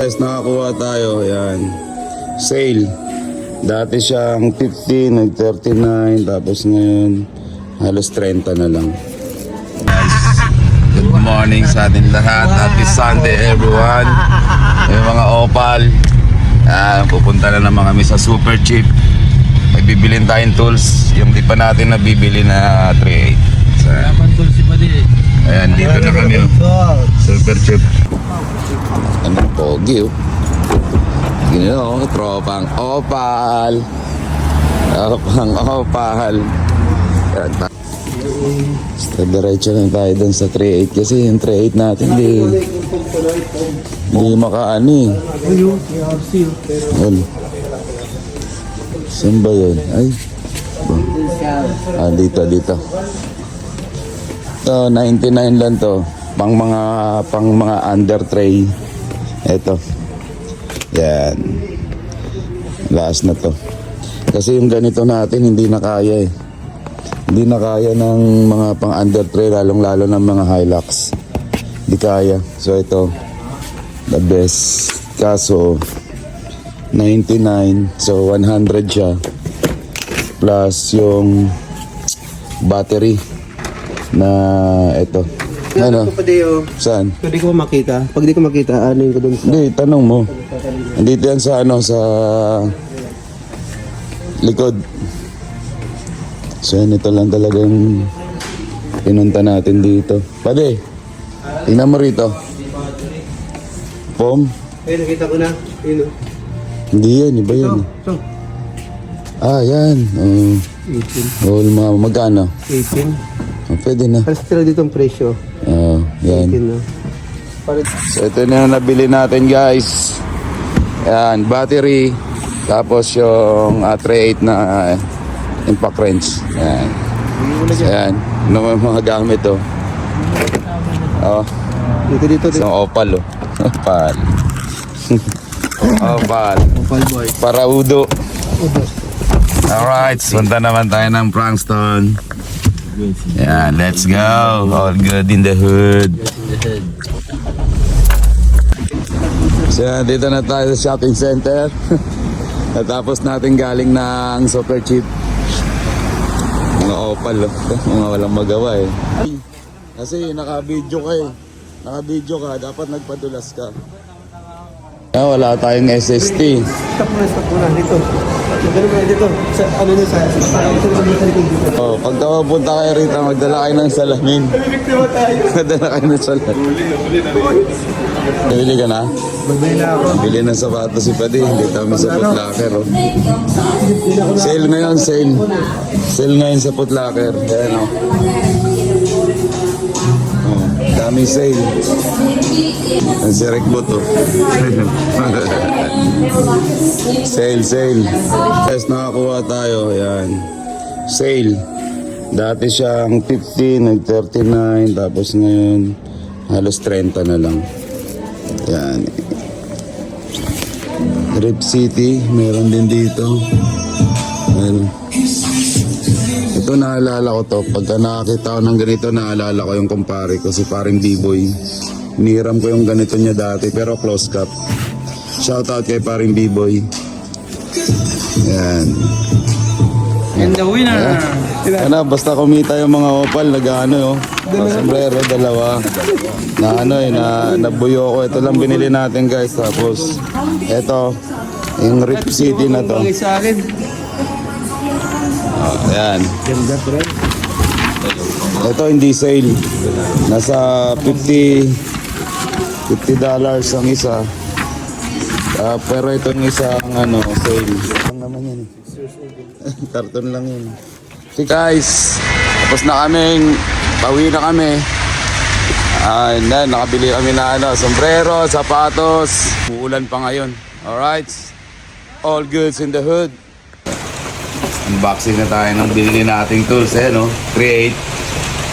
Guys, nakakuha tayo. Yan. Sale. Dati siyang 50, nag-39, tapos ngayon halos 30 na lang. Good morning sa atin lahat. Happy Sunday everyone. May mga opal. Ah, pupunta na naman kami sa super cheap. May bibilin tayong tools. Yung di pa natin nabibili na 3.8. So, ayan, dito na kami. oh. Super cheap. Ano pogi oh. Gino, tropang opal. Tropang opal. Basta diretso lang tayo dun sa 3.8 kasi yung 3.8 natin di hindi makaano eh. Yun. Saan ba yun? Ay. Ah, dito, dito. Ito, 99 lang to. Pang mga, pang mga under tray. Ito. Yan. Last na to. Kasi yung ganito natin, hindi na kaya eh. Hindi na kaya ng mga pang under tray, lalong lalo ng mga Hilux. Hindi kaya. So ito, the best. Kaso, 99. So 100 siya. Plus yung battery na ito. Ano? Ano? Pwede oh. Saan? Pwede ko makita. Pag di ko makita, ano yung ko dun sa... Hindi, tanong mo. Andito yan sa ano, sa likod. So yan, ito lang talagang pinunta natin dito. Pwede, tingnan mo rito. Pom? Eh, nakita ko na. Yun oh. Hindi yan, iba yan. eh. So, Ah, yan. Uh, 18. oh, mga magkano? 18. Oh, pwede na. Parang sila dito ang presyo. Oh, yan. 18 na. Parang So ito na yung nabili natin guys. Yan, battery. Tapos yung uh, 3.8 na uh, impact wrench. Yan. So, yan. Ano mga gamit oh. Oh, dito dito dito. isang opal oh. Opal. opal. Opal boy. Paraudo. Alright, punta naman tayo ng Frankston. Yeah, let's go. All good in the hood. So, dito na tayo sa shopping center. Natapos natin galing ng super cheap. Mga opal, oh. mga walang magawa eh. Kasi naka-video ka eh. Naka-video ka, dapat nagpadulas ka. Ah, wala tayong SST. Stop muna, stop muna. Dito. Muna dito. Sa, ano nyo sa... Sa sa. Oh, pagka mapunta kayo rito, magdala kayo ng salamin. magdala kayo ng salamin. Bili ka na? Magbay na ako. Bili ng sapatos si Padi. Hindi kami sa Footlocker. Oh. Sale ngayon, sale. Sale ngayon sa Footlocker. Ayan o. Oh, dami sale. Ang si Rick Boto. sale, sale. Guys, nakakuha tayo. Ayan. Sale. Dati siyang 50, nag-39, tapos ngayon halos 30 na lang. Yan. Rip City, meron din dito. Meron. Ito naalala ko to. Pagka nakakita ko ng ganito, naalala ko yung kumpare ko, si paring B-Boy. Niram ko yung ganito niya dati, pero close cup. Shoutout kay paring B-Boy. Yan. And the winner! Ano, basta kumita yung mga opal, nag-ano, oh. Mga sombrero, dalawa. Na ano eh, na nabuyo ko. Ito lang binili natin guys. Tapos, ito, yung Rip City na to. Bagay sa akin. Yan. Ganda pre. Ito hindi sale. Nasa 50 50 dollars ang isa. Ah, pero itong isang ano, sale. Ang naman yan. Karton lang yun. So guys, tapos na kaming, pauwi na kami. Ah, na, nakabili kami na ano, sombrero, sapatos. Uulan pa ngayon. Alright? All goods in the hood. Unboxing na tayo ng binili nating tools eh, no? 3.8.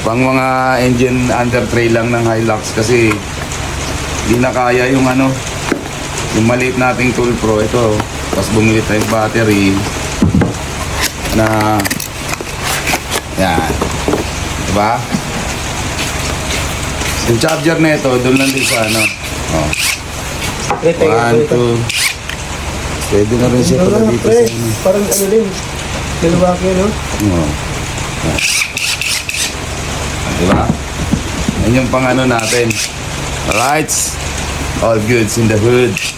Pang mga engine under tray lang ng Hilux kasi hindi na kaya yung ano, yung maliit nating tool pro. Ito, tapos bumili tayong battery na yan. Diba? Yung charger na ito, doon lang din sa ano. Oh. One, two. Pwede na rin siya pala dito sa ano. parang ano din. Dalawaki, no? Oo. Diba? Yan yung pang ano natin. Alright. All goods in the hood.